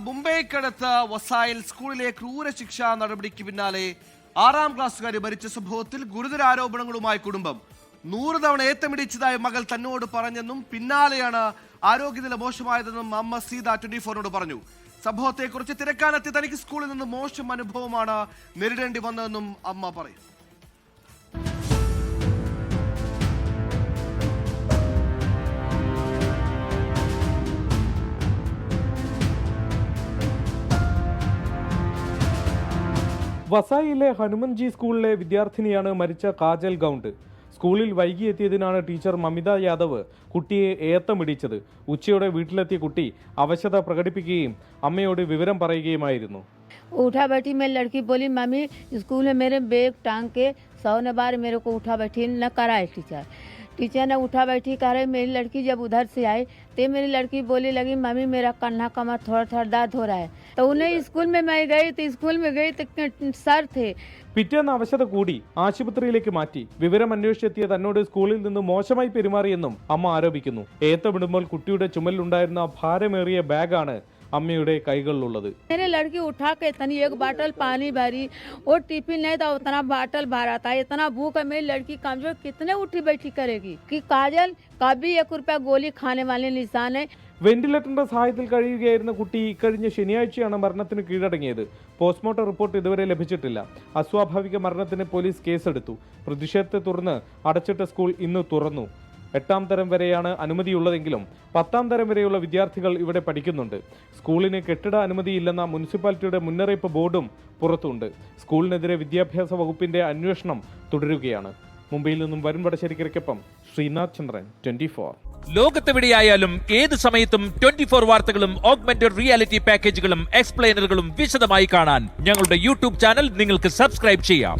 മുംബൈക്കടുത്ത് വസായിൽ സ്കൂളിലെ ക്രൂരശിക്ഷാ നടപടിക്ക് പിന്നാലെ ആറാം ക്ലാസ്സുകാരി മരിച്ച സംഭവത്തിൽ ഗുരുതര ആരോപണങ്ങളുമായി കുടുംബം. നൂറ് തവണ ഏത്തമിടിച്ചതായി മകൾ തന്നോട് പറഞ്ഞെന്നും പിന്നാലെയാണ് ആരോഗ്യനില മോശമായതെന്നും അമ്മ സീത ട്വന്റി ഫോറിനോട് പറഞ്ഞു. സംഭവത്തെക്കുറിച്ച് തിരക്കാനെത്തി തനിക്ക് സ്കൂളിൽ നിന്ന് മോശം അനുഭവമാണ് നേരിടേണ്ടി വന്നതെന്നും അമ്മ പറയും. വസായിലെ ഹനുമൻജി സ്കൂളിലെ വിദ്യാർത്ഥിനിയാണ് മരിച്ച കാജൽ ഗൗണ്ട്. സ്കൂളിൽ വൈകിയെത്തിയതിനാണ് ടീച്ചർ മമിത യാദവ് കുട്ടിയെ ഏത്തമിടിച്ചത്. ഉച്ചയോടെ വീട്ടിലെത്തിയ കുട്ടി അവശത പ്രകടിപ്പിക്കുകയും അമ്മയോട് വിവരം പറയുകയുമായിരുന്നു. उठा बैठी मैं लड़की बोली मम्मी स्कूल में मेरे बैग टांग के सौ ने बार मेरे को उठा बैठी न कराए टीचर टीचर ने उठा बैठी कह रही मेरी लड़की जब उधर से आई तो मेरी लड़की बोली लगी मम्मी मेरा कन्हा कमर थोड़ा थोड़ा दर्द हो रहा है तो उन्हें स्कूल में मैं गई तो स्कूल में गई तो सर थे പിറ്റേന്ന് അവശത കൂടി ആശുപത്രിയിലേക്ക് മാറ്റി വിവരം അന്വേഷിച്ചെത്തിയ തന്നോട് സ്കൂളിൽ നിന്ന് മോശമായി പെരുമാറിയെന്നും അമ്മ ആരോപിക്കുന്നു ഏത്തമിടുമ്പോൾ കുട്ടിയുടെ ചുമലിലുണ്ടായിരുന്ന ഭാരമേറിയ ബാഗാണ് അമ്മയുടെ കൈകളിലുള്ളത് मेरे लड़की उठा के इतनी एक बाटल पानी भरी और टिफिन नहीं था उतना बाटल भरा था इतना भूख है मेरी लड़की कमजोर कितने उठी बैठी करेगी कि काजल कभी एक रुपया गोली खाने वाले निशान है വെന്റിലേറ്ററിന്റെ സഹായത്തിൽ കഴിയുകയായിരുന്ന കുട്ടി ഇക്കഴിഞ്ഞ ശനിയാഴ്ചയാണ് മരണത്തിന് കീഴടങ്ങിയത് പോസ്റ്റ്മോർട്ടം റിപ്പോർട്ട് ഇതുവരെ ലഭിച്ചിട്ടില്ല അസ്വാഭാവിക മരണത്തിന് പോലീസ് കേസെടുത്തു പ്രതിഷേധത്തെ തുടർന്ന് അടച്ചിട്ട സ്കൂൾ ഇന്ന് തുറന്നു എട്ടാം തരം വരെയാണ് അനുമതിയുള്ളതെങ്കിലും പത്താം തരം വരെയുള്ള വിദ്യാർത്ഥികൾ ഇവിടെ പഠിക്കുന്നുണ്ട്. സ്കൂളിന് കെട്ടിട അനുമതിയില്ലെന്ന മുനിസിപ്പാലിറ്റിയുടെ മുന്നറിയിപ്പ് ബോർഡും പുറത്തുണ്ട്. സ്കൂളിനെതിരെ വിദ്യാഭ്യാസ വകുപ്പിന്റെ അന്വേഷണം തുടരുകയാണ്. മുംബൈയിൽ നിന്നും വരുൺ വടശ്ശേരിക്കരയ്ക്കൊപ്പം ശ്രീനാഥ് ചന്ദ്രൻ ട്വന്റി ഫോർ. ലോകത്തെവിടെയായാലും ഏത് സമയത്തും ട്വന്റി ഫോർ വാർത്തകളും ഓഗ്മെന്റഡ് റിയാലിറ്റി പാക്കേജുകളും എക്സ്പ്ലെയിനറുകളും വിശദമായി കാണാൻ ഞങ്ങളുടെ യൂട്യൂബ് ചാനൽ നിങ്ങൾക്ക് സബ്സ്ക്രൈബ് ചെയ്യാം.